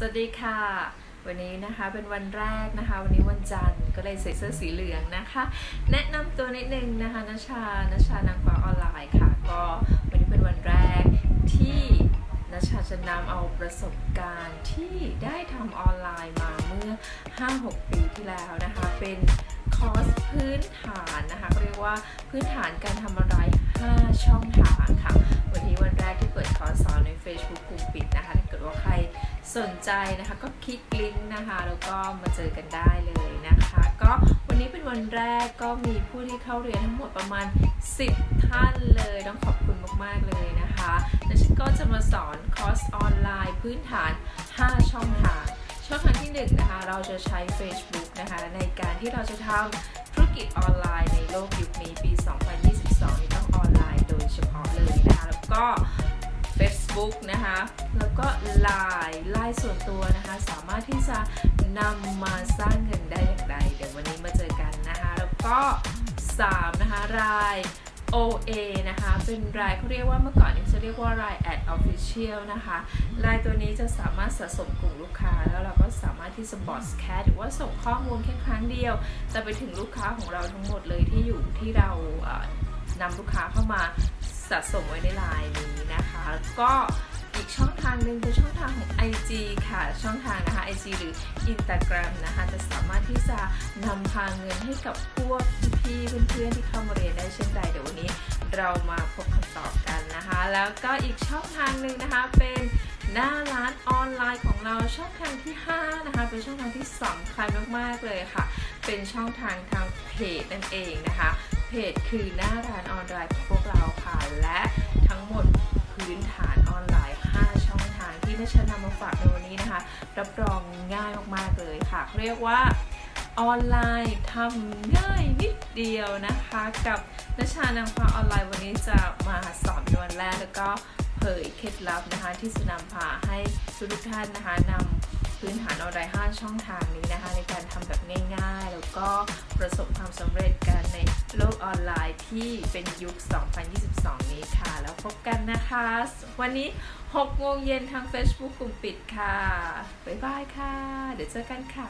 สวัสดีค่ะ วันนี้นะคะเป็นวันแรกนะคะ วันนี้วันจันทร์ก็เลยใส่เสื้อสีเหลืองนะคะ แนะนำตัวนิดนึงนะคะนชานชานางฟ้าออนไลน์ค่ะ ก็วันนี้เป็นวันแรกที่นชาจะนำเอาประสบการณ์ที่ได้ทำออนไลน์มาเมื่อ 5-6 ปีที่แล้วนะคะ เป็นคอร์สพื้นฐานนะคะเขาเรียกว่าพื้นฐานการทำอะไร 5 ช่องทางค่ะ วันนี้วันแรกที่เปิดคอร์สสอนใน Facebook กลุ่มปิดนะคะถ้าเกิดว่าใคร สนใจนะคะก็คลิกลิงก์นะคะ แล้วก็มาเจอกันได้เลยนะคะ ก็วันนี้เป็นวันแรกก็มีผู้ที่เข้าเรียนทั้งหมดประมาณ 10 ท่านเลยต้องขอบคุณมาก ๆ เลยนะคะแล้วฉันก็จะมาสอนคอร์สออนไลน์พื้นฐาน 5 ช่องทาง ช่องทางที่ 1 นะคะ เราจะใช้ Facebook นะคะ ในการที่เราจะทำธุรกิจออนไลน์ในโลกยุคนี้ปี 2022 นี้ต้องออนไลน์โดยเฉพาะเลยนะคะแล้วก็ Facebook นะคะ แล้วก็ Line ไลน์ส่วนตัวนะคะ สามารถที่จะนำมาสร้างเงินได้อย่างไร เดี๋ยววันนี้มาเจอกันนะคะ แล้วก็ 3 นะคะ ราย OA นะคะ เป็นรายเขาเรียกว่าเมื่อก่อนนี้จะเรียกว่าราย Ad Official นะคะ รายตัวนี้จะสามารถสะสมกลุ่มลูกค้า แล้วเราก็สามารถที่จะบอสแคทหรือว่าส่งข้อมูลแค่ครั้งเดียว จะไปถึงลูกค้าของเราทั้งหมดเลยที่อยู่ที่เรานำลูกค้าเข้ามา สะสมไว้ในไลน์นี้นะคะแล้วก็อีกช่องทางหนึ่งคือช่องทางของ IG ค่ะ ช่องทางนะคะ IG หรือ Instagram นะคะ จะสามารถที่จะนำพาเงินให้กับพวกพี่ๆเพื่อนๆที่เข้ามาเรียนได้เช่นใดเดี๋ยววันนี้เรามาพบคำตอบกันนะคะ แล้วก็อีกช่องทางหนึ่งนะคะเป็นหน้าร้านออนไลน์ของเราช่องทางที่ 5 เป็นช่องทางที่สำคัญมากๆเลยค่ะ เป็นช่องทางทางเพจนั่นเองนะคะ เพจคือหน้าร้านออนไลน์ของพวกเราค่ะ และทั้งหมดพื้นฐานออนไลน์ 5 ช่องทางที่นชนำมาฝากในวันนี้นะคะ รับรองง่ายมากๆเลยค่ะ เรียกว่าออนไลน์ทำง่ายนิดเดียวนะคะ กับนชานางฟ้าออนไลน์วันนี้จะมาสอนในวันแรกแล้วก็เผยเคล็ดลับนะคะที่จะนำพาให้ทุกท่านนะคะนำ พื้นฐานออนไลน์5ช่องทางนี้นะคะ ในการทำแบบง่ายๆ แล้วก็ประสบความสำเร็จกันในโลกออนไลน์ที่เป็นยุค 2022 นี้ค่ะ แล้วพบกันนะคะ วันนี้ 6 โมงเย็นทาง Facebook กลุ่มปิดค่ะ บ๊ายบายค่ะ เดี๋ยวเจอกันค่ะ